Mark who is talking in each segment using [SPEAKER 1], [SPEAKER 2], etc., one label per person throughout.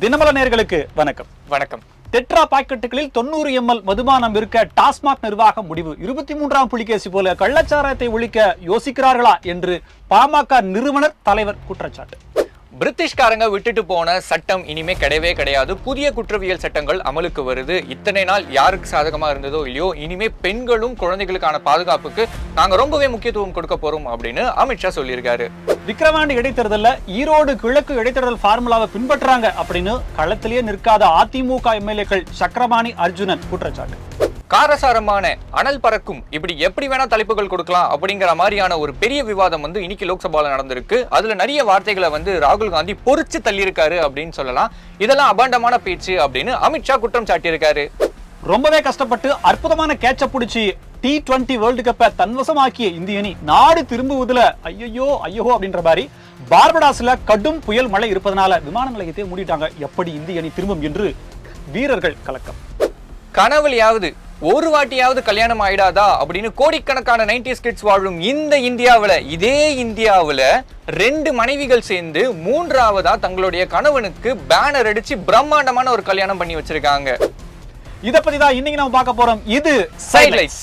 [SPEAKER 1] தினமல நேர்களுக்கு வணக்கம்.
[SPEAKER 2] வணக்கம்.
[SPEAKER 1] டெட்ரா பாக்கெட்டுகளில் தொண்ணூறு எம்எல் மதுபானம் இருக்க டாஸ்மாக் நிர்வாகம் முடிவு. இருபத்தி மூன்றாம் புலிகேசி போல கள்ளச்சாராயத்தை ஒழிக்க யோசிக்கிறார்களா என்று பாமக நிறுவனர் தலைவர் குற்றச்சாட்டு.
[SPEAKER 2] பிரிட்டிஷ்காரங்க விட்டுட்டு போன சட்டம் இனிமே கிடையவே கிடையாது. புதிய குற்றவியல் சட்டங்கள் அமலுக்கு வருது. இத்தனை நாள் யாருக்கு சாதகமா இருந்ததோ இல்லையோ இனிமே பெண்களும் குழந்தைகளுக்கான பாதுகாப்புக்கு நாங்க ரொம்பவே முக்கியத்துவம் கொடுக்க போறோம் அப்படின்னு அமித்ஷா சொல்லியிருக்காரு.
[SPEAKER 1] விக்கிரவாண்டி இடைத்தேர்தல்ல ஈரோடு கிழக்கு இடைத்தேர்தல் ஃபார்முலாவை பின்பற்றாங்க அப்படின்னு களத்திலேயே நிற்காத அதிமுக எம்எல்ஏக்கள் சக்கரபாணி அர்ஜுனன் குற்றச்சாட்டு.
[SPEAKER 2] காரசாரமான அனல் பறக்கும். இப்படி எப்படி வேணா தலைப்புகள் கொடுக்கலாம் அப்படிங்கிற மாதிரியான ஒரு பெரிய விவாதம் வந்து இன்னைக்கு லோக்சபால நடந்திருக்கு. அதுல நிறைய வார்த்தைகளை வந்து ராகுல் காந்தி பொறிச்சு தள்ளியிருக்காரு அப்படின்னு சொல்லலாம். இதெல்லாம் அபாண்டமான பேச்சு அப்படின்னு அமித்ஷா குற்றம் சாட்டியிருக்காரு.
[SPEAKER 1] ரொம்பவே கஷ்டப்பட்டு அற்புதமான கேட்ச பிடிச்சி டி டுவெண்ட்டி வேர்ல்டு கப்பை தன்வசமாக்கிய இந்திய அணி நாடு திரும்புவதுல ஐயோ ஐயோ அப்படின்ற மாதிரி பார்படாஸ்ல கடும் புயல் மழை இருப்பதனால விமான நிலையத்தை மூடிட்டாங்க. எப்படி இந்திய அணி திரும்பும் என்று வீரர்கள் கலக்கம்.
[SPEAKER 2] கனவுலையாவது ஒரு வாட்டியாவது கல்யாணம் ஆயிடாதா அப்படின்னு கோடிக்கணக்கான நைன்டி கிட்ஸ் வாழும் இந்த இந்தியாவுல இதே இந்தியாவுல ரெண்டு மனைவிகள் சேர்ந்து மூன்றாவதா தங்களுடைய கணவனுக்கு பேனர் அடிச்சு பிரம்மாண்டமான ஒரு கல்யாணம் பண்ணி வச்சிருக்காங்க.
[SPEAKER 1] இத பத்தி தான் இன்னைக்கு நம்ம பார்க்க போறோம். இது
[SPEAKER 2] சைட்லைட்ஸ்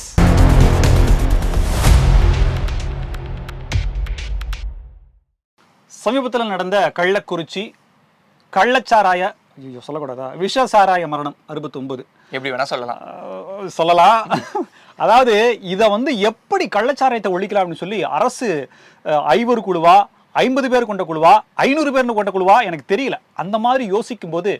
[SPEAKER 1] சமீபத்தில் நடந்த கள்ளக்குறிச்சி கள்ளச்சாராய ஐயோ சொல்லக்கூடாதா? விஷசாராய மரணம் அறுபத்தி ஒன்பது
[SPEAKER 2] எப்படி வேணா சொல்லலாம்.
[SPEAKER 1] சொல்லலாம். அதாவது இதை வந்து எப்படி கள்ளச்சாராயத்தை ஒழிக்கலாம் அப்படின்னு சொல்லி அரசு ஐவர் குழுவா ஐம்பது பேர் கொண்ட குழுவா ஐநூறு பேர் கொண்ட குழுவா எனக்கு தெரியல. அந்த மாதிரி யோசிக்கும் போது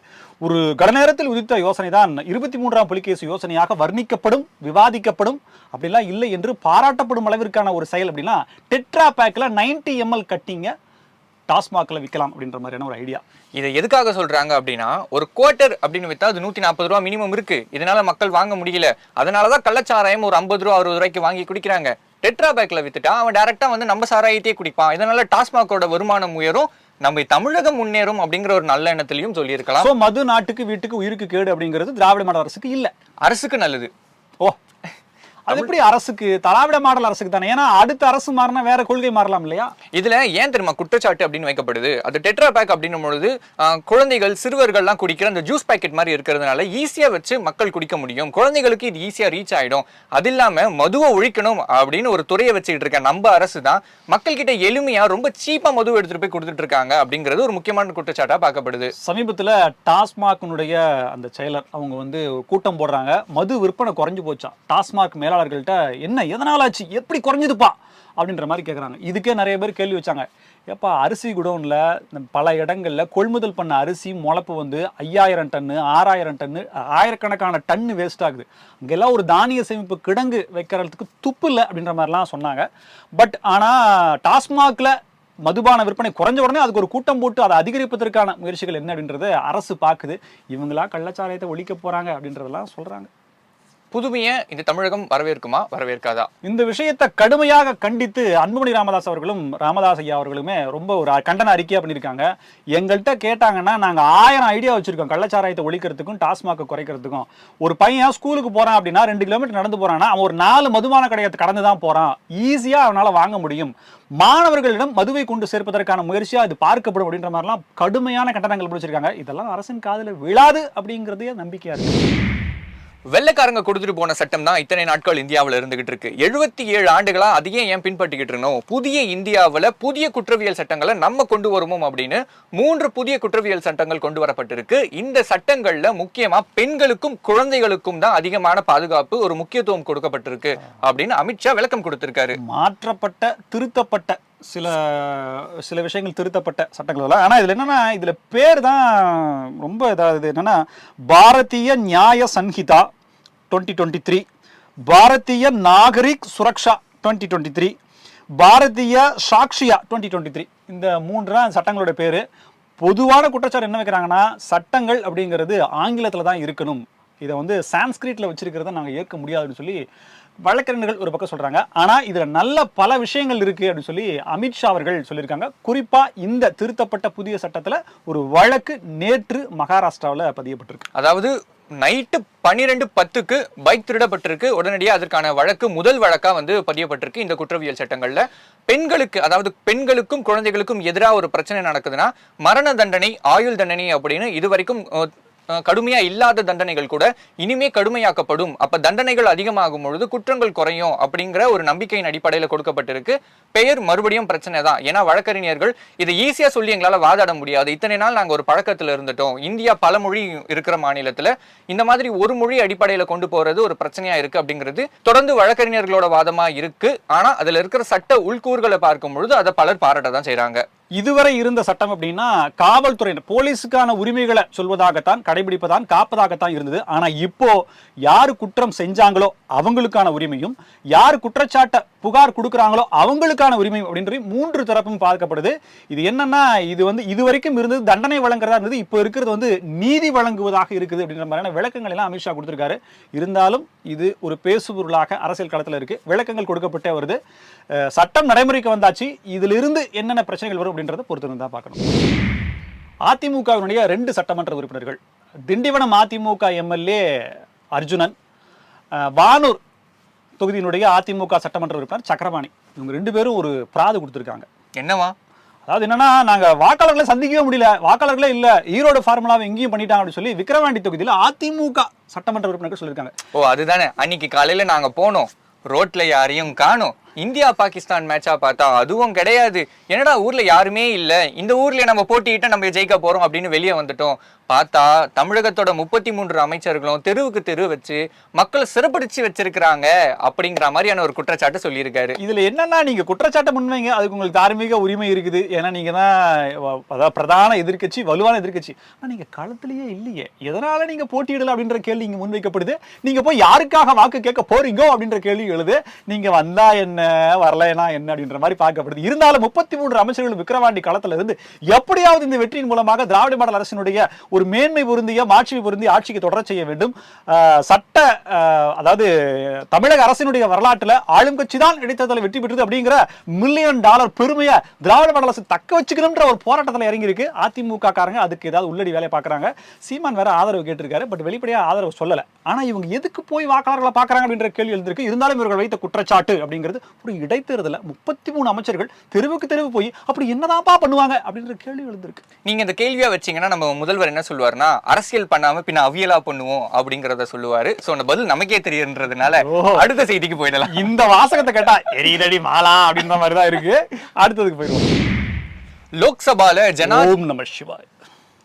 [SPEAKER 1] ஒரு கடநேரத்தில் உதித்த யோசனை தான் இருபத்தி மூன்றாம் புலிகேசு யோசனையாக வர்ணிக்கப்படும் விவாதிக்கப்படும் அப்படிலாம் இல்லை என்று பாராட்டப்படும் அளவிற்கான ஒரு செயல் அப்படின்னா டெட்ரா பேக்கில் 90 எம்எல் கட்டிங்க டாஸ்மாகில் விற்கலாம் அப்படின்ற மாதிரியான ஒரு ஐடியா.
[SPEAKER 2] இதை எதுக்காக சொல்றாங்க அப்படின்னா ஒரு குவார்ட்டர் அப்படின்னு வித்தா அது நூத்தி நாற்பது ரூபா மினிமம் இருக்கு. இதனால மக்கள் வாங்க முடியல. அதனாலதான் கள்ளச்சாராயம் ஒரு ஐம்பது ரூபா அறுபது ரூபாய்க்கு வாங்கி குடிக்கிறாங்க. டெட்ரா பேக்ல வித்துட்டா அவன் டைரக்டா வந்து நம்ம சாராயத்தையே குடிப்பான். இதனால டாஸ்மாகோட வருமானம் உயரும். நம்ம தமிழகம் முன்னேறும் அப்படிங்கிற ஒரு நல்ல எண்ணத்திலையும் சொல்லியிருக்கலாம்.
[SPEAKER 1] மது நாட்டுக்கு வீட்டுக்கு உயிருக்கு கேடு அப்படிங்கிறது திராவிட மாடல் அரசுக்கு இல்லை.
[SPEAKER 2] அரசுக்கு நல்லது.
[SPEAKER 1] அது எப்படி அரசுக்கு திராவிட மாடல் அரசுக்கு தானே? ஏன்னா அடுத்த அரசு மாறினா வேற கொள்கை மாறலாம் இல்லையா?
[SPEAKER 2] இதுல ஏன் தெரியுமா குற்றச்சாட்டு அப்படின்னு வைக்கப்படுது? அது டெட்ரா பேக் அப்படின்னும் பொழுது குழந்தைகள் சிறுவர்கள்லாம் குடிக்கிற அந்த ஜூஸ் பாக்கெட் மாதிரி இருக்கிறதுனால ஈஸியா வச்சு மக்கள் குடிக்க முடியும். குழந்தைகளுக்கு இது ஈஸியா ரீச் ஆயிடும். அது இல்லாம மதுவை ஒழிக்கணும் அப்படின்னு ஒரு துறையை வச்சுக்கிட்டு இருக்க நம்ம அரசு தான் மக்கள் கிட்ட எளிமையா ரொம்ப சீப்பா மது எடுத்துட்டு போய் கொடுத்துட்டு இருக்காங்க அப்படிங்கிறது ஒரு முக்கியமான குற்றச்சாட்டா பார்க்கப்படுது.
[SPEAKER 1] சமீபத்துல டாஸ்மாக்னுடைய அந்த செயலர் அவங்க வந்து கூட்டம் போடுறாங்க. மது விற்பனை குறைஞ்சு போச்சா டாஸ்மாக் மேலாளர்கள்ட்ட என்ன எதனால ஆச்சு எப்படி குறைஞ்சதுப்பா? அப்படின்ற மாதிரி கேட்குறாங்க இதுக்கே நிறைய பேர் கேள்வி வச்சாங்க. ஏப்பா அரிசி குடோனில் பல இடங்களில் கொள்முதல் பண்ண அரிசி முளப்பு வந்து ஐயாயிரம் டன்னு ஆறாயிரம் டன்னு ஆயிரக்கணக்கான டன்னு வேஸ்ட் ஆகுது. அங்கெல்லாம் ஒரு தானிய சேமிப்பு கிடங்கு வைக்கிறதுக்கு துப்பு இல்லை அப்படின்ற மாதிரிலாம் சொன்னாங்க. பட் ஆனால் டாஸ்மாகில் மதுபான விற்பனை குறைஞ்ச உடனே அதுக்கு ஒரு கூட்டம் போட்டு அதை அதிகரிப்பதற்கான முயற்சிகள் என்ன அப்படின்றத அரசு பார்க்குது இவங்களா கள்ளச்சாராயத்தை ஒழிக்க போகிறாங்க அப்படின்றதெல்லாம் சொல்கிறாங்க
[SPEAKER 2] புதுமையை இந்த தமிழகம் வரவேற்குமா வரவேற்காதா?
[SPEAKER 1] இந்த விஷயத்தை கடுமையாக கண்டித்து அன்புமணி ராமதாஸ் அவர்களும் ராமதாஸ் ஐயா அவர்களுமே ரொம்ப ஒரு கண்டன அறிக்கையா பண்ணியிருக்காங்க. எங்கள்கிட்ட கேட்டாங்கன்னா நாங்கள் ஆயிரம் ஐடியா வச்சிருக்கோம். கள்ளச்சாராயத்தை ஒழிக்கிறதுக்கும் டாஸ்மாக குறைக்கிறதுக்கும். ஒரு பையன் ஸ்கூலுக்கு போறான் அப்படின்னா ரெண்டு கிலோமீட்டர் நடந்து போறான்னா அவன் ஒரு நாலு மதுமான கடையை கடந்து தான் போறான். ஈஸியா அவனால வாங்க முடியும். மாணவர்களிடம் மதுவை கொண்டு சேர்ப்பதற்கான முயற்சியா இது பார்க்கப்படும் அப்படின்ற மாதிரிலாம் கடுமையான கட்டணங்கள் பிடிச்சிருக்காங்க இதெல்லாம் அரசின் காதில் விழாது அப்படிங்கிறதே நம்பிக்கையா இருக்கு.
[SPEAKER 2] வெள்ளைக்காரங்க கொடுத்துட்டு போன சட்டம் தான் இத்தனை நாட்கள் இந்தியாவில் இருந்துகிட்டு இருக்கு. எழுபத்தி ஏழு ஆண்டுகளா அதையே ஏன் பின்பற்றிக்கிட்டு இருக்கணும்? புதிய இந்தியாவில் புதிய குற்றவியல் சட்டங்களை நம்ம கொண்டு வருவோம் அப்படின்னு மூன்று புதிய குற்றவியல் சட்டங்கள் கொண்டு வரப்பட்டிருக்கு. இந்த சட்டங்கள்ல முக்கியமா பெண்களுக்கும் குழந்தைகளுக்கும் தான் அதிகமான பாதுகாப்பு ஒரு முக்கியத்துவம் கொடுக்கப்பட்டிருக்கு அப்படின்னு அமித்ஷா விளக்கம் கொடுத்திருக்காரு.
[SPEAKER 1] மாற்றப்பட்ட திருத்தப்பட்ட சில சில விஷயங்கள் திருத்தப்பட்ட சட்டங்கள் எல்லாம் ஆனால் இதில் என்னென்னா இதில் பேர் தான் ரொம்ப இதாவது என்னென்னா Bharatiya Nyaya Sanhita twenty twenty three Bharatiya Nagarik Suraksha twenty twenty three Bharatiya Sakshya twenty twenty three. இந்த மூன்று தான் சட்டங்களோட பேர். பொதுவான குற்றச்சாட்டு என்ன வைக்கிறாங்கன்னா சட்டங்கள் அப்படிங்கிறது ஆங்கிலத்தில் தான் இருக்கணும். இதை வந்து சான்ஸ்கிரிட்டில் வச்சிருக்கிறத நாங்கள் ஏற்க முடியாதுன்னு சொல்லி வழக்கறிஞர்கள் ஒரு பக்கம் சொல்கிறாங்க ஆனால் இதில் நல்ல பல விஷயங்கள் இருக்குது அப்படின்னு சொல்லி அமித்ஷா அவர்கள் சொல்லியிருக்காங்க. குறிப்பாக இந்த திருத்தப்பட்ட புதிய சட்டத்தில் ஒரு வழக்கு நேற்று மகாராஷ்டிராவில் பதியப்பட்டிருக்கு.
[SPEAKER 2] அதாவது நைட்டு பன்னிரெண்டு பத்துக்கு பைக் திருடப்பட்டிருக்கு. உடனடியாக அதற்கான வழக்கு முதல் வழக்காக வந்து பதியப்பட்டிருக்கு இந்த குற்றவியல் சட்டங்களில். பெண்களுக்கு அதாவது பெண்களுக்கும் குழந்தைகளுக்கும் எதிராக ஒரு பிரச்சனை நடக்குதுன்னா மரண தண்டனை ஆயுள் தண்டனை அப்படின்னு இது வரைக்கும் கடுமையாக கடுமையா இல்லாத தண்டனைகள் கூட இனிமே கடுமையாக்கப்படும். அப்ப தண்டனைகள் அதிகமாகும் பொழுது குற்றங்கள் குறையும் அப்படிங்கிற ஒரு நம்பிக்கையின் அடிப்படையில் கொடுக்கப்பட்டிருக்கு. பெயர் மறுபடியும் பிரச்சனை தான். ஏன்னா வழக்கறிஞர்கள் இதை ஈஸியா சொல்லி எங்களால வாதாட முடியாது. இத்தனை நாள் நாங்க ஒரு பழக்கத்துல இருந்துட்டோம். இந்தியா பல மொழி இருக்கிற மாநிலத்துல இந்த மாதிரி ஒரு மொழி அடிப்படையில கொண்டு போறது ஒரு பிரச்சனையா இருக்கு அப்படிங்கிறது தொடர்ந்து வழக்கறிஞர்களோட வாதமா இருக்கு. ஆனா அதுல இருக்கிற சட்ட உள்கூறுகளை பார்க்கும் பொழுது அதை பலர் பாராட்ட தான் செய்கிறாங்க
[SPEAKER 1] இதுவரை இருந்த சட்டம் அப்படின்னா காவல்துறை போலீஸுக்கான உரிமைகளை சொல்வதாகத்தான் கடைபிடிப்பதான் காப்பதாகத்தான் இருந்தது. ஆனா இப்போ யார் குற்றம் செஞ்சாங்களோ அவங்களுக்கான உரிமையும் யார் குற்றச்சாட்டை புகார் கொடுக்குறாங்களோ அவங்களுக்கான உரிமையும் அப்படின்றது மூன்று தரப்பும் பார்க்கப்படுது. இது என்னன்னா இது வந்து இதுவரைக்கும் இருந்தது தண்டனை வழங்குறதா இருந்தது இப்போ இருக்கிறது வந்து நீதி வழங்குவதாக இருக்குது அப்படின்ற மாதிரியான விளக்கங்கள் எல்லாம் அமித்ஷா கொடுத்துருக்காரு. இருந்தாலும் இது ஒரு பேசுபொருளாக அரசியல் களத்தில் இருக்குது விளக்கங்கள் கொடுக்கப்பட்டே வருது. சட்டம் நடைமுறைக்கு வந்தாச்சு. இதிலிருந்து என்னென்ன பிரச்சனைகள் வரும் அப்படின்றத பொறுத்து தான் பார்க்கணும். அதிமுகவினுடைய ரெண்டு சட்டமன்ற உறுப்பினர்கள். திண்டிவனம் அதிமுக எம்எல்ஏ அர்ஜுனன் வானூர் தொகுதியினுடைய அதிமுக சட்டமன்ற உறுப்பினர் சக்கரபாணி. இவங்க ரெண்டு பேரும் ஒரு பிராது கொடுத்துருக்காங்க.
[SPEAKER 2] என்னவா?
[SPEAKER 1] அதாவது என்னன்னா நாங்க வாக்காளர்களை சந்திக்கவே முடியல. வாக்காளர்களே இல்ல. ஈரோடு ஃபார்முலாவை எங்கேயும் பண்ணிட்டாங்க அப்படின்னு சொல்லி விக்கிரவாண்டி தொகுதியில் அதிமுக சட்டமன்ற உறுப்பினர்கள் சொல்லியிருக்காங்க.
[SPEAKER 2] ஓ அதுதானே. அன்னைக்கு காலையில நாங்க போனோம். ரோட்ல யாரையும் காணும். இந்தியா பாகிஸ்தான் மேட்சா பார்த்தா அதுவும் கிடையாது. என்னடா ஊர்ல யாருமே இல்ல. இந்த ஊர்ல நம்ம போட்டிட்டு நம்ம ஜெயிக்க போறோம் அப்படின்னு வெளியே வந்துட்டோம். பார்த்தா தமிழகத்தோட முப்பத்தி மூன்று அமைச்சர்களும் தெருவுக்கு தெரு வச்சு மக்களை சிறப்பிடிச்சு வச்சிருக்கிறாங்க அப்படிங்கிற மாதிரியான ஒரு குற்றச்சாட்டு சொல்லியிருக்காரு.
[SPEAKER 1] இதுல என்னன்னா நீங்க குற்றச்சாட்டை முன்வைங்க அதுக்கு உங்களுக்கு தார்மீக உரிமை இருக்குது. ஏன்னா நீங்க தான் அதாவது பிரதான எதிர்கட்சி வலுவான எதிர்கட்சி ஆனா நீங்க களத்திலேயே இல்லையே. எதனால நீங்க போட்டியிடல அப்படின்ற கேள்வி இங்க முன்வைக்கப்படுது. நீங்க போய் யாருக்காக வாக்கு கேட்க போறீங்கோ அப்படின்ற கேள்வி எழுது. நீங்க வந்தா என்ன வரலைனா என்ன அப்படின்ற மாதிரி பார்க்கப்படுது. இருந்தாலும் முப்பத்தி மூன்று அமைச்சர்கள் விக்கிரவாண்டி களத்துல இருந்து எப்படியாவது இந்த வெற்றியின் மூலமாக திராவிட மாடல் அரசினுடைய ஒரு ஒரு மேன்மை பொருந்திய மாட்சி பொருந்திய ஆட்சிக்கு தொடர செய்ய வேண்டும். சட்ட அதாவது தமிழக அரசினுடைய வரலாற்றில் ஆளும் கட்சி தான் இடைத்தேர்தலை வெற்றி பெற்றது அப்படிங்கிற மில்லியன் டாலர் பெருமையை திராவிட மாடல் அரசு தக்க வச்சுக்கணும்ன்ற ஒரு போராட்டத்தில் இறங்கியிருக்கு. அதிமுக காரங்க அதுக்கு ஏதாவது உள்ளடி வேலையை பார்க்கறாங்க. சீமான் வேற ஆதரவு கேட்டிருக்காரு பட் வெளிப்படையாக ஆதரவு சொல்லல. ஆனால் இவங்க எதுக்கு போய் வாக்காளர்களை பார்க்கறாங்க அப்படின்ற கேள்வி எழுந்திருக்கு. இருந்தாலும் இவர்கள் வைத்த குற்றச்சாட்டு அப்படிங்கிறது ஒரு இடைத்தேர்தலில் முப்பத்தி மூணு அமைச்சர்கள் தெருவுக்கு தெருவு போய் அப்படி என்னதான்ப்பா பண்ணுவாங்க அப்படின்ற கேள்வி எழுந்திருக்கு.
[SPEAKER 2] நீங்க இந்த கேள்வியாக வச்சீங்கன்னா நம்ம முதல்வர் என்ன சொல்லுவாருன்னா அரசியல் பண்ணாம பின்ன அவியலா பண்ணுவோம் அப்படிங்கறத சொல்லுவாரு. சோ அந்த பதில் நமக்கே தெரியுன்றதுனால. அடுத்த செய்திக்கு போயிடலாம்.
[SPEAKER 1] இந்த வாசகத்தை கேட்டா எரியதடி மாலா அப்படின்ற மாதிரி தான் இருக்கு. அடுத்ததுக்கு போயிடுவோம்.
[SPEAKER 2] லோக்சபால ஜனா
[SPEAKER 1] ஓம் நம சிவாய்.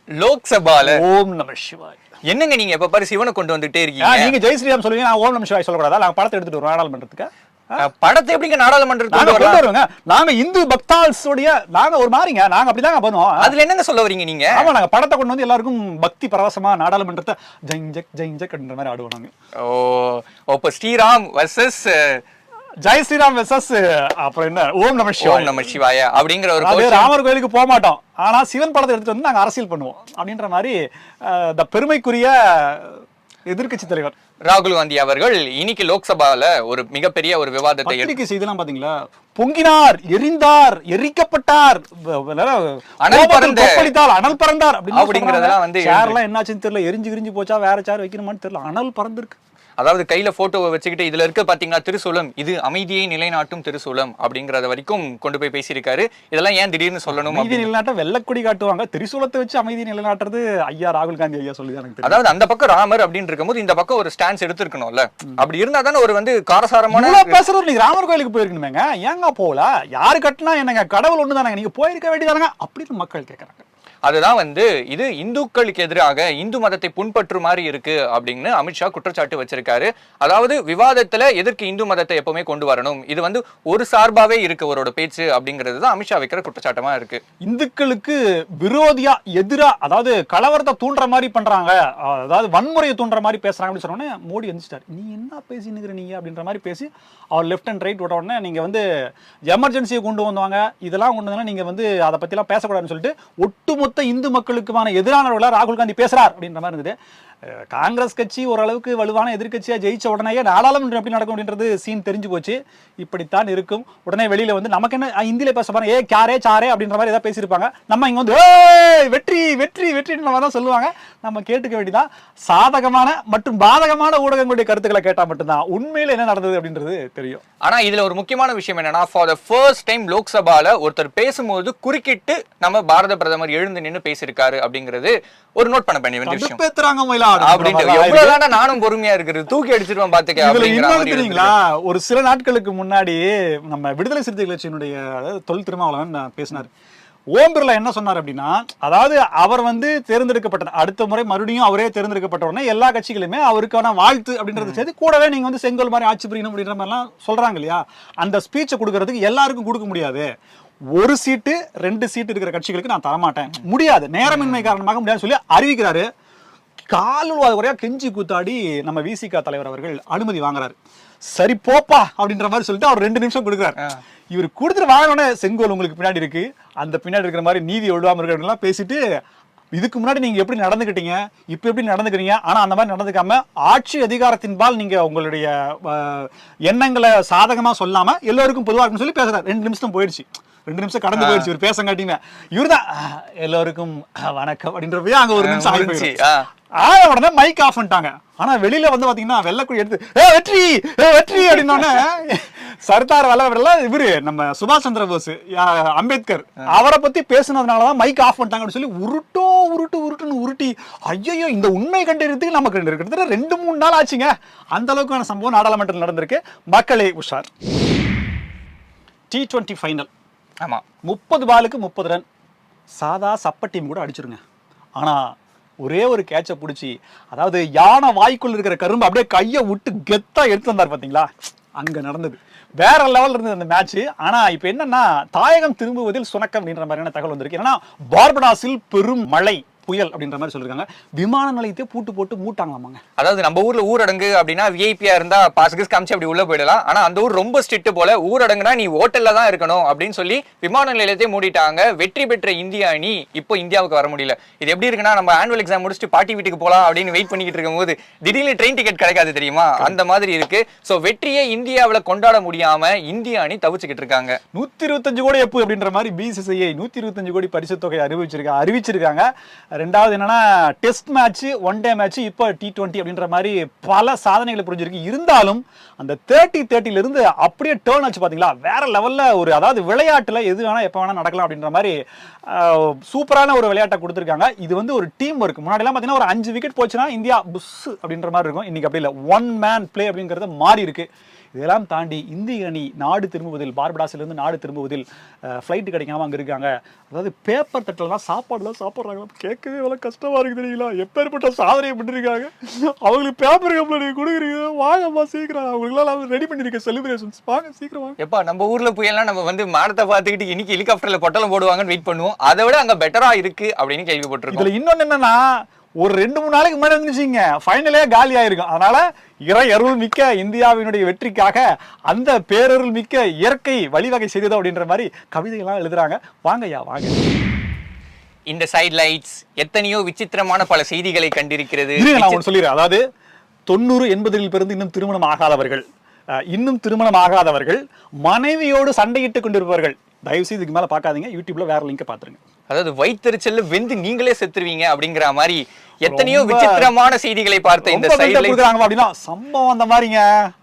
[SPEAKER 2] லோக்சபால
[SPEAKER 1] ஓம் நம சிவாய்.
[SPEAKER 2] என்னங்க நீங்க எப்ப பாரு சிவனை கொண்டு வந்துட்டே இருக்கீங்க?
[SPEAKER 1] நீங்க ஜெய் ஸ்ரீராம் சொல்லுவீங்க நான் ஓம் நம சிவாய் சொல்லக்கூடாதா? நாங்க படத்தை எடுத்துட்டு வருவோம் நாடாளுமன்றத்துக்கு.
[SPEAKER 2] படத்தை எப்படிங்க நாடாளுமன்றத்துக்கு
[SPEAKER 1] நாங்க இந்து பக்தால்ஸ் உடைய நாங்க ஒரு மாதிரிங்க. நாங்க அப்படிதாங்க பண்ணுவோம்.
[SPEAKER 2] அதுல என்னங்க சொல்ல வரீங்க நீங்க?
[SPEAKER 1] ஆமா நாங்க படத்தை கொண்டு வந்து எல்லாருக்கும் பக்தி பரவசமா நாடாளுமன்றத்தை ஜெயிஞ்சக் ஜெயிஞ்சக் அப்படின்ற மாதிரி ஆடுவோம் நாங்க.
[SPEAKER 2] ஓ அப்ப ஸ்ரீராம் வர்சஸ்
[SPEAKER 1] ஜெய் ஸ்ரீராம் வெசஸ் அப்புறம் என்ன? ஓம் நம
[SPEAKER 2] ஓம்
[SPEAKER 1] சிவாய்
[SPEAKER 2] நம சிவாய அப்படிங்கிற ஒரு
[SPEAKER 1] ராமர் கோயிலுக்கு போக மாட்டோம். ஆனா சிவன் படத்தை எடுத்துட்டு வந்து நாங்க அரசியல் பண்ணுவோம். அப்படின்ற மாதிரி இந்த பெருமைக்குரிய எதிர்க்கட்சி தலைவர்.
[SPEAKER 2] ராகுல் காந்தி அவர்கள் இன்னைக்கு லோக்சபால ஒரு மிகப்பெரிய ஒரு விவாதத்தை
[SPEAKER 1] பத்திரிகை செய்திலாம் பாத்தீங்களா? பொங்கினார் எரிந்தார் எரிக்கப்பட்டார்.
[SPEAKER 2] அனல் பறந்த-
[SPEAKER 1] அனல் பறந்தார்
[SPEAKER 2] அப்படிங்கறதெல்லாம் வந்து
[SPEAKER 1] சேர் எல்லாம் என்னாச்சுன்னு தெரியல. எரிஞ்சு கிரிஞ்சு போச்சா வேற சேர் வைக்கணுமான்னு தெரியல. அனல் பறந்திருக்கு.
[SPEAKER 2] அதாவது கையில போட்டோவை வச்சுக்கிட்டு இதுல இருக்க பாத்தீங்களா திருசூலம். இது அமைதியை நிலைநாட்டும் திருசூலம் அப்படிங்கறத வரைக்கும் கொண்டு போய் பேசியிருக்காரு. இதெல்லாம் ஏன் திடீர்னு சொல்லணும்
[SPEAKER 1] அமைதி. நிலைநாட்ட வெள்ளக்கொடி காட்டுவாங்க. திரிசூலத்தை வச்சு அமைதி நிலைநாட்டுறது ஐயா ராகுல் காந்தி ஐயா சொல்லி எனக்கு
[SPEAKER 2] அதாவது அந்த பக்கம் ராமர் அப்படின்னு இருக்கும்போது இந்த பக்கம் ஒரு ஸ்டான்ஸ் எடுத்திருக்கணும்ல. அப்படி இருந்தா தானே ஒரு வந்து காரசாரமான
[SPEAKER 1] பேசுறது நீங்க ராமர் கோயிலுக்கு போயிருக்கணுமேங்க. ஏங்க போகல யாரு கட்டினா என்னங்க? கடவுள் ஒண்ணுதானங்க. நீங்க போயிருக்க வேண்டியதானங்க. அப்படின்னு மக்கள் கேக்குறாங்க.
[SPEAKER 2] அதுதான் வந்து இது இந்துக்களுக்கு எதிராக இந்து மதத்தை புண்பற்று மாதிரி இருக்கு அப்படின்னு அமித்ஷா குற்றச்சாட்டு வச்சிருக்காரு. அதாவது விவாதத்துல எதற்கு இந்து மதத்தை எப்பவுமே கொண்டு வரணும். இது வந்து ஒரு சார்பாவே இருக்கு அவரோட பேச்சு அப்படிங்கிறது தான் அமித்ஷா வைக்கிற குற்றச்சாட்டமா இருக்கு.
[SPEAKER 1] இந்துக்களுக்கு விரோதியா எதிரா அதாவது கலவரத்தை தூண்டுற மாதிரி பண்றாங்க அதாவது வன்முறையை தூண்டுற மாதிரி பேசுறாங்க அப்படின்னு சொன்ன உடனே மோடி எந்திரிச்சிட்டார். நீ என்ன பேசினுக்கிற நீங்க அப்படின்ற மாதிரி பேசி அவர் லெஃப்ட் அண்ட் ரைட் விட்ட உடனே நீங்க வந்து எமர்ஜென்சியை கொண்டு வந்தாங்க. இதெல்லாம் கொண்டு வந்தா நீங்க வந்து அதை பத்திலாம் பேசக்கூடாதுன்னு சொல்லிட்டு ஒட்டுமொத்த ஒட்டுமொத்த இந்து மக்களுக்குமான எதிரானவர்களாக ராகுல் காந்தி பேசுறார் அப்படின்ற மாதிரி இருந்தது. காங்கிரஸ் கட்சி ஓரளவுக்கு வலுவான எதிர்க்கட்சியா ஜெயிச்ச உடனேயே நாடாளுமன்றம் எப்படி நடக்கும் அப்படின்றது சீன் தெரிஞ்சு போச்சு. இப்படித்தான் இருக்கும். உடனே வெளியில வந்து நமக்கு என்ன ஹிந்தியில பேச போறோம் ஏ காரே சாரே அப்படின்ற மாதிரி ஏதாவது பேசியிருப்பாங்க. நம்ம இங்க வந்து "ஏய், வெற்றி வெற்றி வெற்றின்ற மாதிரி தான் சொல்லுவாங்க. நம்ம கேட்டுக்க வேண்டியதான் சாதகமான மற்றும் பாதகமான ஊடகங்களுடைய கருத்துக்களை கேட்டா மட்டும்தான். உண்மையில என்ன நடந்தது அப்படின்றது தெரியும்.
[SPEAKER 2] ஆனா இதுல ஒரு முக்கியமான விஷயம் என்னன்னா ஃபார் த ஃபர்ஸ்ட் டைம் லோக்சபால ஒருத்தர் பேசும்போது குறுக்கிட்டு நம்ம பாரத பிரதமர் எழுந்து நின்னு பேசியிருக்காரு அப்படிங்கிறது ஒரு நோட் பண்ண வேண்டிய விஷயம்.
[SPEAKER 1] பேத்துறாங்க மயிலா.
[SPEAKER 2] அப்படின்ட்டு எவ்வளவு தானே நானும் பொறுமையா இருக்கிறது? தூக்கி அடிச்சிருவேன் பாத்துக்க
[SPEAKER 1] இதுல தெரியுங்களா? ஒரு சில நாட்களுக்கு முன்னாடி நம்ம விடுதலை சிறுத்தைகள் கட்சியினுடைய தொல் திருமாவளவன் பேசினார். ஓம் பிர்லா என்ன சொன்னார் அப்படின்னா அதாவது அவர் வந்து தேர்ந்தெடுக்கப்பட்ட அடுத்த முறை மறுபடியும் அவரே தேர்ந்தெடுக்கப்பட்ட உடனே எல்லா கட்சிகளுமே அவருக்கான வாழ்த்து அப்படின்றது சேர்த்து கூடவே நீங்க வந்து செங்கோல் மாதிரி ஆட்சி புரியணும் அப்படின்ற மாதிரிலாம் சொல்றாங்க இல்லையா? அந்த ஸ்பீச்சை கொடுக்கறதுக்கு எல்லாருக்கும் கொடுக்க முடியாது. ஒரு சீட்டு ரெண்டு சீட்டு இருக்கிற கட்சிகளுக்கு நான் தரமாட்டேன். முடியாது. நேரமின்மை காரணமாக முடியாதுன்னு சொல்லி அறிவிக்கிறாரு. கால் குறையா கெஞ்சி கூத்தாடி நம்ம விசிகா தலைவர் அவர்கள் அனுமதி வாங்குறாரு. சரி போப்பா அப்படின்ற மாதிரி சொல்லிட்டு அவர் ரெண்டு நிமிஷம் கொடுக்குறாரு. இவர் கொடுத்துட்டு வாங்கினோடனே செங்கோல் உங்களுக்கு பின்னாடி இருக்கு. அந்த பின்னாடி இருக்கிற மாதிரி நீதி ஒழுவாம இருக்கிறவங்கலாம் பேசிட்டு இதுக்கு முன்னாடி நீங்க எப்படி நடந்துக்கிட்டீங்க? இப்போ எப்படி நடந்துக்கிறீங்க? ஆனா அந்த மாதிரி நடந்துக்காம ஆட்சி அதிகாரத்தின்பால் நீங்க உங்களுடைய எண்ணங்களை சாதகமா சொல்லாம எல்லோருக்கும் பொதுவா இருக்குன்னு சொல்லி பேசுறாரு. ரெண்டு நிமிஷம் போயிடுச்சு. ரெண்டு நிமிஷம் கடந்து போயிடுச்சு இவர் பேசங்காட்டியுமே இவர்தான் "அஹ், எல்லோருக்கும் வணக்கம் அப்படின்றப்பயே அங்க ஒரு நிமிஷம் ஆகி
[SPEAKER 2] முடிஞ்சுச்சு.
[SPEAKER 1] போயிடும்.
[SPEAKER 2] ஆ.
[SPEAKER 1] ஆன உடனே மைக் ஆஃப் பண்ணிட்டாங்க ஆனா வெளியில வந்து பாத்தீங்கன்னா வெள்ளக்குடி எடுத்து ஏ வெற்றி ஏ வெற்றி அப்படின்னோடனே சர்தார் வல்லவரெல்லாம் இவரு நம்ம சுபாஷ் சந்திர போஸ் அம்பேத்கர் அவரை பத்தி பேசுனதுனாலதான் மைக் ஆஃப் பண்ணிட்டாங்க அப்படின்னு சொல்லி உருட்டோ உருட்டு உருட்டுன்னு உருட்டி ஐயோ இந்த உண்மை கண்டறியறதுக்கு நமக்கு ரெண்டு கிட்டத்தட்ட ரெண்டு மூணு நாள் ஆச்சுங்க அந்த அளவுக்கான சம்பவம் நாடாளுமன்றத்தில் நடந்திருக்கு மக்களே உஷார் டி டுவெண்ட்டி ஃபைனல்
[SPEAKER 2] ஆமா.
[SPEAKER 1] முப்பது பாலுக்கு முப்பது ரன். சாதா சப்ப டீம் கூட அடிச்சிருங்க. ஆனா ஒரே ஒரு கேட்சை பிடிச்சி அதாவது யானை வாய்க்குள்ள இருக்கிற கரும்பு அப்படியே கையை விட்டு கெத்தா எடுத்து வந்தார் பாத்தீங்களா? அங்க நடந்தது. வேற லெவலில் இருந்தது அந்த மேட்ச் ஆனா இப்ப என்னன்னா தாயகம் திரும்புவதில் சுணக்கம் அப்படின்ற மாதிரியான தகவல் வந்திருக்கு. ஏன்னா பார்படாஸில் பெரும் மழை. புயல் அப்படின்ற மாதிரி சொல்லிருக்காங்க. விமான நிலையத்தை பூட்டு போட்டு மூட்டாங்களாமாங்க.
[SPEAKER 2] அதாவது நம்ம ஊர்ல ஊரடங்கு அப்படின்னா விஐபியா இருந்தா பாஸ் கிஸ் காமிச்சு அப்படி உள்ள போயிடலாம். ஆனா அந்த ஊர் ரொம்ப ஸ்ட்ரிக்ட் போல ஊரடங்குனா நீ ஹோட்டல்ல தான் இருக்கணும் அப்படின்னு சொல்லி விமான நிலையத்தை மூடிட்டாங்க. வெற்றி பெற்ற இந்திய அணி இப்போ இந்தியாவுக்கு வர முடியல. இது எப்படி இருக்குன்னா நம்ம ஆனுவல் எக்ஸாம் முடிச்சுட்டு பாட்டி வீட்டுக்கு போலாம் அப்படின்னு வெயிட் பண்ணிக்கிட்டு இருக்கும்போது திடீர்னு ட்ரெயின் டிக்கெட் கிடைக்காது தெரியுமா? அந்த மாதிரி இருக்கு. சோ வெற்றியை இந்தியாவுல கொண்டாட முடியாம இந்திய அணி தவிச்சுக்கிட்டு இருக்காங்க.
[SPEAKER 1] நூத்தி இருபத்தஞ்சு கோடி எப்பு அப்படின்ற மாதிரி பிசிசிஐ நூத்தி இருபத்தஞ்சு கோடி பரிசு தொகை அறிவிச்சிருக்காங்க அறிவிச்சிருக்காங்க. ரெண்டாவது என்னன்னா test match one day match இப்போ டி டுவெண்ட்டி அப்படின்ற மாதிரி பல சாதனைகளை புரிஞ்சிருக்கு. இருந்தாலும் அந்த தேர்ட்டி தேர்ட்டில இருந்து அப்படியே டேர்ன் ஆச்சு பாத்தீங்களா? வேற லெவல்ல ஒரு அதாவது விளையாட்டுல எது வேணா எப்ப வேணா நடக்கலாம் அப்படின்ற மாதிரி சூப்பரான ஒரு விளையாட்டை கொடுத்துருக்காங்க. இது வந்து ஒரு டீம் ஒர்க் முன்னாடிலாம் பாத்தீங்கன்னா ஒரு அஞ்சு விக்கெட் போச்சுன்னா இந்தியா புஸ் அப்படின்ற மாதிரி இருக்கும். இன்னைக்கு அப்படி இல்லை. ஒன் மேன் பிளே அப்படிங்கிறது மாறி இருக்கு. இதெல்லாம் தாண்டி இந்திய அணி நாடு திரும்புவதில் பார்படாஸிலிருந்து நாடு திரும்புவதில் ஃப்ளைட் கிடைக்காம அங்கே இருக்காங்க. அதாவது பேப்பர் தட்டிலலாம் சாப்பாடுலாம் சாப்பிட்றாங்க. கேட்கவே எவ்வளோ கஷ்டமா இருக்கு தெரியுங்களா? எப்பேற்பட்ட சாதனையை பண்ணிருக்காங்க அவங்களுக்கு பேப்பர் கப்பில் நீங்கள் கொடுக்குறீங்க. வாங்கம்மா சீக்கிரம். அவங்களுக்குலாம் ரெடி பண்ணிருக்கேன் செலிப்ரேஷன்ஸ் வாங்க சீக்கிரம் வாங்க.
[SPEAKER 2] எப்பா நம்ம ஊர்ல புயல்லாம் நம்ம வந்து மாடத்தை பார்த்துக்கிட்டு இன்னைக்கு ஹெலிகாப்டர்ல பொட்டலம் போடுவாங்கன்னு வெயிட் பண்ணுவோம். அதை விட அங்க பெட்டரா இருக்கு அப்படின்னு கேள்விப்பட்டிருக்கோம்.
[SPEAKER 1] இதுல இன்னொன்னு என்னன்னா ஒரு ரெண்டு மூணு நாளைக்கு முன்னாடி இருந்துச்சுங்க ஃபைனலே காலி ஆயிருக்கும். அதனால இறை அருள் மிக்க இந்தியாவினுடைய வெற்றிக்காக அந்த பேரருள் மிக்க இயற்கை வழிவகை செய்ததோ அப்படின்ற மாதிரி கவிதைகள்லாம் எழுதுறாங்க. வாங்கய்யா வாங்க.
[SPEAKER 2] இந்த சைட் லைட்ஸ் எத்தனையோ விசித்திரமான பல செய்திகளை கண்டிருக்கிறது.
[SPEAKER 1] நான் ஒன்று சொல்லிடுறேன். அதாவது தொண்ணூறு எண்பதுகளில் பிறந்து இன்னும் திருமணம் ஆகாதவர்கள் இன்னும் திருமணம் ஆகாதவர்கள் மனைவியோடு சண்டையிட்டு கொண்டிருப்பவர்கள் தயவு செய்து இதுக்கு மேல பார்க்காதீங்க. யூடியூப்ல வேற லிங்கை பார்த்துருங்க.
[SPEAKER 2] அதாவது வயிற்றுச்சல்ல வெந்து நீங்களே செத்துருவீங்க அப்படிங்கிற மாதிரி எத்தனையோ விசித்திரமான செய்திகளை பார்த்த இந்த
[SPEAKER 1] ரொம்ப
[SPEAKER 2] சைட் லைட்ஸ்
[SPEAKER 1] கொடுக்குறாங்க அப்படின்னா சம்பவம் அந்த மாதிரிங்க.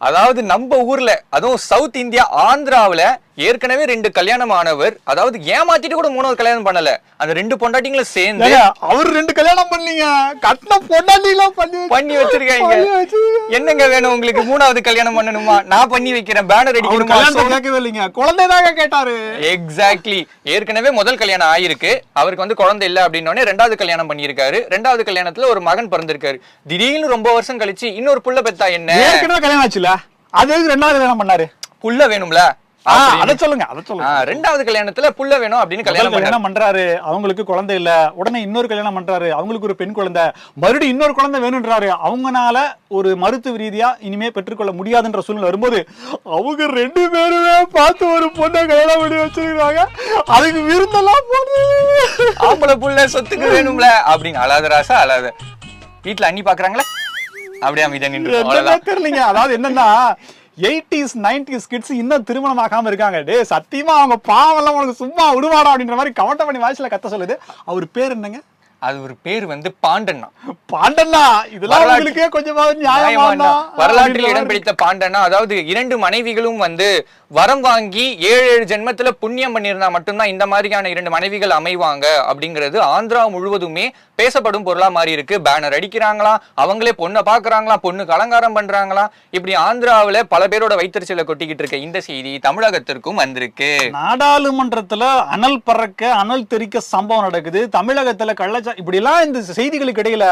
[SPEAKER 2] அதாவது நம்ம ஊர்ல அதுவும் சவுத் இந்தியா ஆந்திராவுல ஏற்கனவே ரெண்டு கல்யாணம் ஆனவர் அதாவது ஏமாத்திட்டு கூட மூணாவது கல்யாணம் பண்ணல. அந்த ரெண்டு பொண்டாட்டிங்களும் சேர்ந்து
[SPEAKER 1] அவர் ரெண்டு கல்யாணம் பண்ணீங்க கட்டின பொண்டாட்டிலாம் பண்ணி
[SPEAKER 2] பண்ணி வச்சிருக்காங்க. என்னங்க வேணும் உங்களுக்கு மூணாவது கல்யாணம் பண்ணணுமா? நான் பண்ணி வைக்கிறேன் பேனர் அடிக்கணுமா?
[SPEAKER 1] கேட்கவே இல்லைங்க. குழந்தை தாங்க கேட்டாரு.
[SPEAKER 2] எக்ஸாக்ட்லி ஏற்கனவே முதல் கல்யாணம் ஆயிருக்கு. அவருக்கு வந்து குழந்தை இல்ல அப்படின்னோடனே ரெண்டாவது கல்யாணம் பண்ணியிருக்காரு. ரெண்டாவது கல்யாணத்துல ஒரு மகன் பிறந்திருக்காரு. திடீர்னு ரொம்ப வருஷம் கழிச்சு இன்னொரு புள்ள பெத்தா என்ன?
[SPEAKER 1] ஏற்கனவே கல்யாணம் ஆச்சுல? அது எதுக்கு ரெண்டாவது கல்யாணம் பண்ணாரு?
[SPEAKER 2] புள்ள வேணும்ல.
[SPEAKER 1] அதை சொல்லுங்க அதை சொல்லுங்க.
[SPEAKER 2] ரெண்டாவது கல்யாணத்துல புள்ள வேணும் அப்படின்னு கல்யாணம்
[SPEAKER 1] கல்யாணம் பண்றாரு அவங்களுக்கு குழந்தை இல்ல. உடனே இன்னொரு கல்யாணம் பண்றாரு அவங்களுக்கு ஒரு பெண் குழந்தை. மறுபடியும் இன்னொரு குழந்தை வேணும்ன்றாரு. அவங்கனால ஒரு மருத்துவ ரீதியா இனிமே பெற்றுக்கொள்ள முடியாதுன்ற சூழ்நிலை வரும்போது அவங்க ரெண்டு பேருமே பார்த்து ஒரு பொண்ணை கல்யாணம் பண்ணி வச்சிருக்காங்க அதுக்கு விருந்தெல்லாம்
[SPEAKER 2] ஆம்பளை புள்ள சொத்துக்கு வேணும்ல அப்படின்னு. அழாத ராசா அழாத. வீட்டுல அண்ணி பாக்குறாங்களா? அப்படியே அமைதியா நின்று
[SPEAKER 1] தெரியலங்க அதாவது என்னன்னா எயிட்டிஸ் நைன்டிஸ் கிட்ஸ் இன்னும் திருமணம் ஆகாம இருக்காங்க. டே சத்தியமா அவங்க பாவம்லாம் உனக்கு சும்மா விடுவாடா அப்படின்ற மாதிரி கவட்ட பண்ணி வாய்ஸ்ல கத்த சொல்லுது. அவர் பேர் என்னங்க?
[SPEAKER 2] அது ஒரு பேர் வந்து பாண்டன்னா.
[SPEAKER 1] பாண்டல்லா இதெல்லாம் உங்களுக்கே கொஞ்சமாவது
[SPEAKER 2] நியாயமா
[SPEAKER 1] நியாயமா
[SPEAKER 2] என்ன? வரலாற்றில் இடம் பிடித்த பாண்டன்னா அதாவது இரண்டு மனைவிகளும் வந்து வரம் வாங்கி ஏழு ஏழு ஜென்மத்துல புண்ணியம் பண்ணியிருந்தா மட்டும்தான் இந்த மாதிரியான இரண்டு மனைவிகள் அமைவாங்க அப்படிங்கிறது ஆந்திரா முழுவதுமே பேசப்படும் பொருளா மாறி இருக்கு பேனர் அடிக்கிறாங்களாம் அவங்களே பொண்ணை பாக்குறாங்களாம் பொண்ணுக்கு அலங்காரம் பண்றாங்களாம் இப்படி ஆந்திராவுல பல பேரோட வைத்தறிச்சல கொட்டிக்கிட்டு இருக்க இந்த செய்தி தமிழகத்திற்கும் வந்திருக்கு.
[SPEAKER 1] நாடாளுமன்றத்துல அனல் பறக்க அனல் தெறிக்க சம்பவம் நடக்குது. தமிழகத்துல கள்ளச்சா இப்படி எல்லாம் இந்த செய்திகளுக்கு இடையில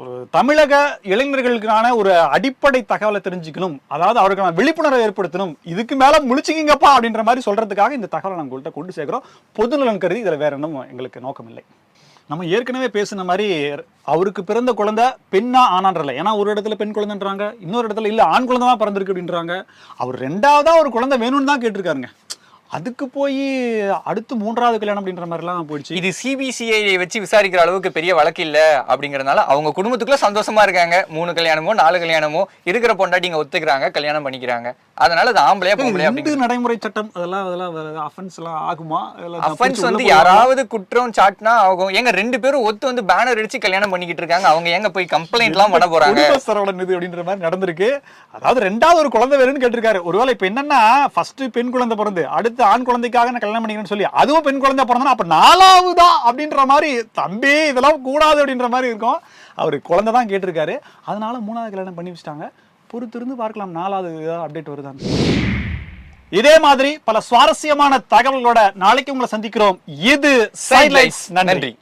[SPEAKER 1] ஒரு தமிழக இளைஞர்களுக்கான ஒரு அடிப்படை தகவலை தெரிஞ்சுக்கணும். அதாவது அவருக்கான விழிப்புணர்வை ஏற்படுத்தணும். இதுக்கு மேல முழிச்சுக்கிங்கப்பா அப்படின்ற மாதிரி சொல்றதுக்காக இந்த தகவலை நம்ம உங்கள்கிட்ட கொண்டு சேர்க்கிறோம். பொதுநலன் கருதி இதுல வேற ஒன்றும் எங்களுக்கு நோக்கம் இல்லை. நம்ம ஏற்கனவே பேசின மாதிரி அவருக்கு பிறந்த குழந்தை பெண்ணா ஆனான்றல ஏன்னா ஒரு இடத்துல பெண் குழந்தைன்றாங்க இன்னொரு இடத்துல இல்ல ஆண் குழந்தை தான் பிறந்திருக்கு அப்படின்றாங்க. அவர் ரெண்டாவதா ஒரு குழந்தை வேணும்னு தான் கேட்டிருக்காருங்க. அதுக்கு போய் அடுத்து மூன்றாவது கல்யாணம் அப்படின்ற மாதிரிலாம் போயிடுச்சு.
[SPEAKER 2] இது சிபிசிஐ வச்சு விசாரிக்கிற அளவுக்கு பெரிய வழக்கு இல்ல அப்படிங்கறதுனால அவங்க குடும்பத்துக்குள்ள சந்தோஷமா இருக்காங்க. மூணு கல்யாணமோ நாலு கல்யாணமோ இருக்கிற பொண்டாட்டிங்க ஒத்துக்கிறாங்க கல்யாணம் பண்ணிக்கிறாங்க. அதனால அது ஆம்பளையா பொம்பளையா
[SPEAKER 1] நடைமுறை சட்டம். அதெல்லாம் அதெல்லாம் அஃபென்ஸ் எல்லாம் ஆகுமா?
[SPEAKER 2] அஃபென்ஸ் வந்து யாராவது குற்றம் சாட்டினா ஆகும் ஏங்க ரெண்டு பேரும் ஒத்து வந்து பேனர் அடிச்சு கல்யாணம் பண்ணிக்கிட்டு இருக்காங்க. அவங்க ஏங்க போய் கம்ப்ளைண்ட் எல்லாம் பண்ண போறாங்க?
[SPEAKER 1] குடும்ப சரவணன் இது அப்படின்ற மாதிரி நடந்திருக்கு. அதாவது ரெண்டாவது ஒரு குழந்தை வேணும்னு கேட்டிருக்காரு. ஒருவேளை இப்ப என்னன்னா ஃபர்ஸ்ட் பெண் குழந்தை பிறந்து அடுத்து ஆண் குழந்தைக்காக நான் கல்யாணம் பண்ணிக்கிறேன்னு சொல்லி அதுவும் பெண் குழந்தை பிறந்தா அப்ப நாலாவதா அப்படின்ற மாதிரி தம்பி இதெல்லாம் கூடாது அப்படின்ற மாதிரி இருக்கும். அவர் குழந்தை தான் கேட்டிருக்காரு. அதனால மூணாவது கல்யாணம் பண்ணி வச்சுட்டாங்க. பொறுத்திருந்து பார்க்கலாம் நாலாவது அப்டேட் வருதான்னு. இதே மாதிரி பல சுவாரஸ்யமான தகவல்களோட நாளைக்கு உங்களை சந்திக்கிறோம். இது
[SPEAKER 2] நன்றி.